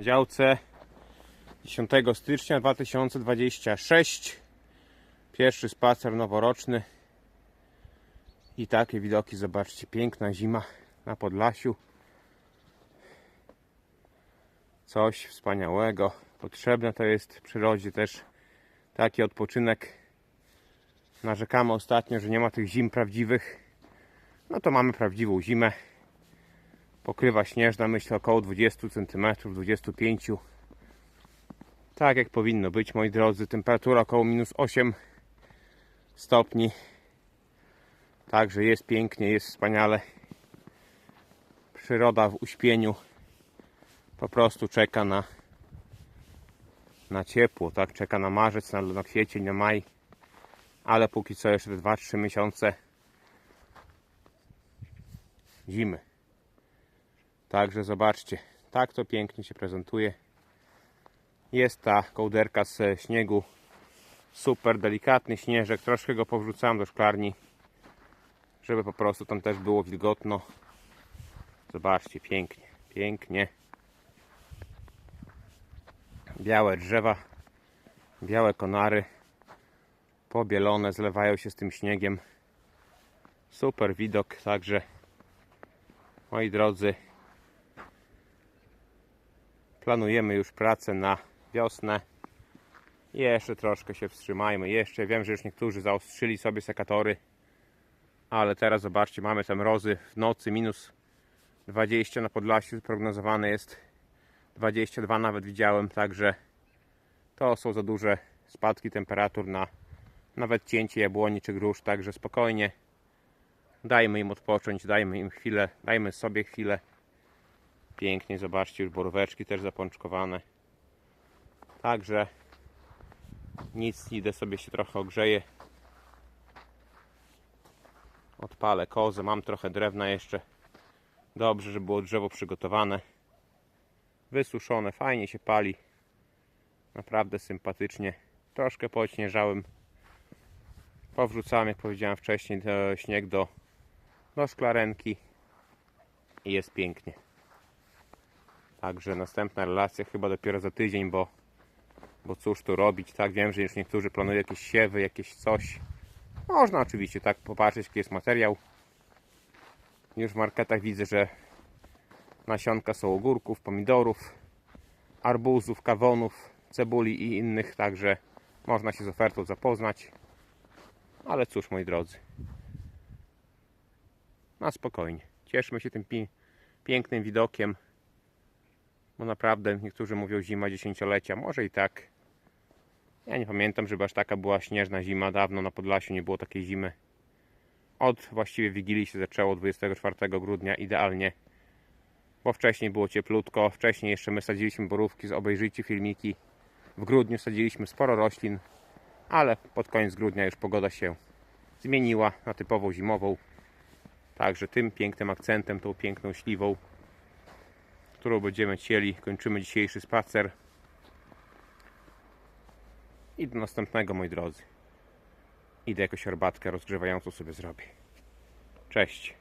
Działce 10 stycznia 2026 Pierwszy spacer noworoczny i takie widoki, zobaczcie, piękna zima na Podlasiu. Coś wspaniałego. Potrzebne to jest w przyrodzie też taki odpoczynek. Narzekamy ostatnio, że nie ma tych zim prawdziwych. No to mamy prawdziwą zimę. Pokrywa śnieżna, myślę, około 20 cm, 25 Tak jak powinno być, moi drodzy. Temperatura około minus 8 stopni. Także jest pięknie, jest wspaniale. Przyroda w uśpieniu po prostu czeka na, na ciepło, tak? Czeka na marzec, na, na kwiecień, na maj. Ale póki co jeszcze te 2-3 miesiące zimy. Także zobaczcie, tak to pięknie się prezentuje. Jest ta kołderka z śniegu. Super delikatny śnieżek. Troszkę go powrzucałem do szklarni, żeby po prostu tam też było wilgotno. Zobaczcie, pięknie, pięknie. Białe drzewa, białe konary, pobielone, zlewają się z tym śniegiem. Super widok, także moi drodzy, planujemy już pracę na wiosnę. Jeszcze troszkę się wstrzymajmy. Jeszcze wiem, że już niektórzy zaostrzyli sobie sekatory. Ale teraz zobaczcie, mamy te mrozy w nocy minus 20 na Podlasiu. Prognozowane jest 22 nawet widziałem. Także to są za duże spadki temperatur na nawet cięcie jabłoni czy grusz. Także spokojnie dajmy im odpocząć, dajmy im chwilę, dajmy sobie chwilę. Pięknie, zobaczcie, już boróweczki też zapączkowane. Także nic, idę sobie się trochę ogrzeję. Odpalę kozę, mam trochę drewna jeszcze. Dobrze, że było drzewo przygotowane. Wysuszone, fajnie się pali. Naprawdę sympatycznie. Troszkę poodśnieżałem. Powrzucałem, jak powiedziałem wcześniej, do- śnieg do, do szklarenki. I jest pięknie. Także następna relacja chyba dopiero za tydzień, bo, bo cóż tu robić, tak? Wiem, że już niektórzy planują jakieś siewy, jakieś coś. Można oczywiście tak popatrzeć, jaki jest materiał. Już w marketach widzę, że nasionka są ogórków, pomidorów, arbuzów, kawonów, cebuli i innych, także można się z ofertą zapoznać. Ale cóż, moi drodzy, na spokojnie. Cieszmy się tym pi- pięknym widokiem. Bo naprawdę niektórzy mówią zima dziesięciolecia. Może i tak. Ja nie pamiętam, żeby aż taka była śnieżna zima. Dawno na Podlasiu nie było takiej zimy. Od właściwie Wigilii się zaczęło 24 grudnia idealnie. Bo wcześniej było cieplutko. Wcześniej jeszcze my sadziliśmy borówki. Obejrzyjcie filmiki. W grudniu sadziliśmy sporo roślin. Ale pod koniec grudnia już pogoda się zmieniła na typową zimową. Także tym pięknym akcentem, tą piękną śliwą którą będziemy cieli. Kończymy dzisiejszy spacer. I do następnego, moi drodzy. Idę jakąś herbatkę rozgrzewającą sobie zrobię. Cześć.